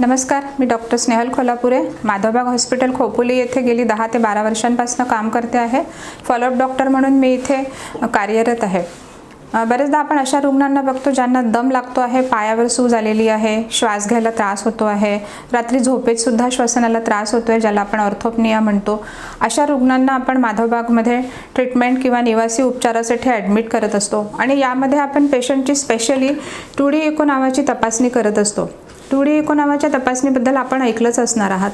नमस्कार मी doctor Snehal Kolhapure Madhavbaug hospital Khopoli येथे गेली दहा ते बारा वर्षांपासून काम करते आहे. फॉलोअप डॉक्टर म्हणून मी इथे कार्यरत आहे. बरेचदा आपण अशा रुग्णांना बघतो ज्यांना दम लागतो आहे पायावर सूज आलेली आहे श्वास घ्यायला त्रास होतो आहे. रात्री झोपेत सुद्धा श्वसनाला त्रास होतो आहे ज्याला आपण ऑर्थोपनिया म्हणतो. अशा रुग्णांना आपण माधवबागमध्ये ट्रीटमेंट किंवा निवासी उपचारासाठी ॲडमिट करत असतो. आणि यामध्ये आपण पेशंटची स्पेशली टू डी इको नावाची तपासणी करत असतो. टू डी इको नावाच्या तपासणीबद्दल आपण ऐकलंच असणार आहात.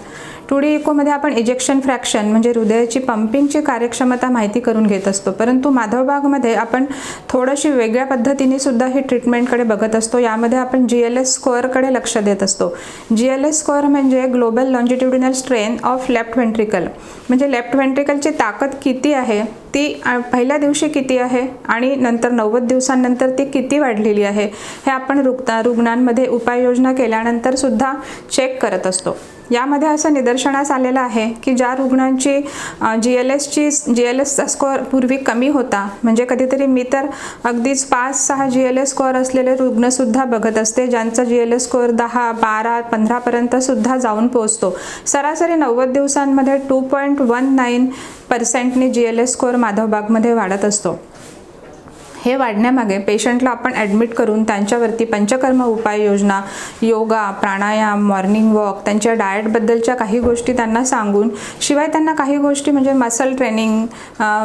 टू डी इकोमध्ये आपण इजेक्शन फ्रॅक्शन म्हणजे हृदयाची पंपिंगची कार्यक्षमता माहिती करून घेत असतो. परंतु माधवबागमध्ये आपण थोडंशी वेगळ्या पद्धतीने सुद्धा ही ट्रीटमेंटकडे बघत असतो. यामध्ये आपण जी एल एस स्कोअरकडे लक्ष देत असतो. जी एल एस स्कोअर म्हणजे global longitudinal strain of left ventricle म्हणजे लेफ्ट व्हेंट्रिकलची ताकद किती आहे? ती पहिल्या दिवशी किती आहे? आणि नंतर नव्वद दिवसांनंतर ती किती वाढलेली आहे? हे आपण रुग्ण रुग्णांमध्ये उपाययोजना केल्यानंतर सुद्धा चेक करत असतो. यामध्ये असं निदर्शनास आलेलं आहे की ज्या रुग्णांची जी एल एसची जी एल एसचा स्कोअर पूर्वी कमी होता. म्हणजे कधीतरी मी तर अगदीच पाच सहा जी एल एस स्कोअर असलेले रुग्णसुद्धा बघत असते ज्यांचा जी एल एस स्कोअर दहा बारा पंधरापर्यंत सुद्धा जाऊन पोहोचतो. सरासरी नव्वद दिवसांमध्ये टू पॉईंट वन नाईन पर्सेंटने जी एल एस स्कोअर माधवबागमध्ये वाढत असतो. हे वाढण्यामागे पेशंटला आपण ॲडमिट करून त्यांच्यावरती पंचकर्म उपाययोजना योगा प्राणायाम मॉर्निंग वॉक त्यांच्या डाएटबद्दलच्या काही गोष्टी त्यांना सांगून शिवाय त्यांना काही गोष्टी म्हणजे मसल ट्रेनिंग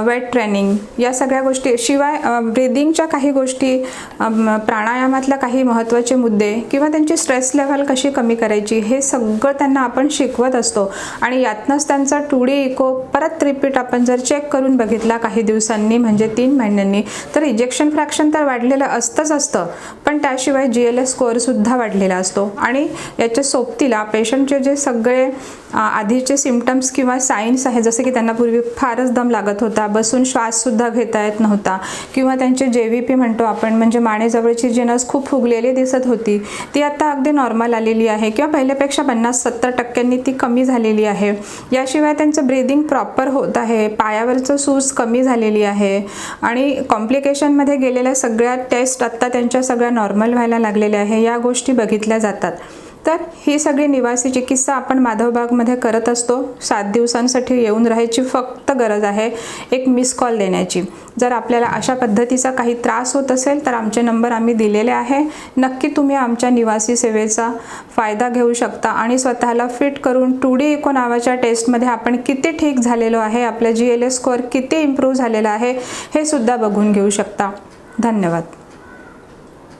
वेट ट्रेनिंग या सगळ्या गोष्टी शिवाय ब्रिदिंगच्या काही गोष्टी प्राणायामातल्या काही महत्त्वाचे मुद्दे किंवा त्यांची स्ट्रेस लेवल कशी कमी करायची हे सगळं त्यांना आपण शिकवत असतो. आणि यातनंच त्यांचा टू डी इको परत रिपीट आपण जर चेक करून बघितला काही दिवसांनी म्हणजे तीन महिन्यांनी तर इजेक्शन फ्रॅक्शन तर वाढलेलं असतंच असतं पण त्याशिवाय जी एल एस स्कोअरसुद्धा वाढलेला असतो. आणि याच्या सोबतीला पेशंटचे जे सगळे आधीचे सिमटम्स किंवा साईन्स आहे जसं की त्यांना पूर्वी फारच दम लागत होता बसून श्वाससुद्धा घेता येत नव्हता किंवा त्यांचे जे व्ही पी म्हणतो आपण म्हणजे मानेजवळची जी नस खूप फुगलेली दिसत होती ती आता अगदी नॉर्मल आलेली आहे किंवा पहिल्यापेक्षा पन्नास सत्तर टक्क्यांनी ती कमी झालेली आहे. याशिवाय त्यांचं ब्रिदिंग प्रॉपर होत आहे पायावरचं सूज कमी झालेली आहे आणि कॉम्प्लिकेशन कॉम्प्लिकेशनमध्ये गेलेल्या सगळ्या टेस्ट आत्ता त्यांच्या सगळ्या नॉर्मल व्हायला लागलेल्या आहे. या गोष्टी बघितल्या जातात. तर ही सगळी निवासी चिकित्सा आपण माधवबागमध्ये करत असतो. सात दिवसांसाठी येऊन राहायची फक्त गरज आहे एक मिस कॉल देण्याची. जर आपल्याला अशा पद्धतीचा काही त्रास होत असेल तर आमचे नंबर आम्ही दिलेले आहे. नक्की तुम्ही आमच्या निवासी सेवेचा फायदा घेऊ शकता आणि स्वतःला फिट करून टू डी इको नावाच्या टेस्टमध्ये आपण किती ठीक झालेलो आहे आपलं जी एल एस स्कोअर किती इम्प्रूव्ह झालेला आहे हे सुद्धा बघून घेऊ शकता. धन्यवाद.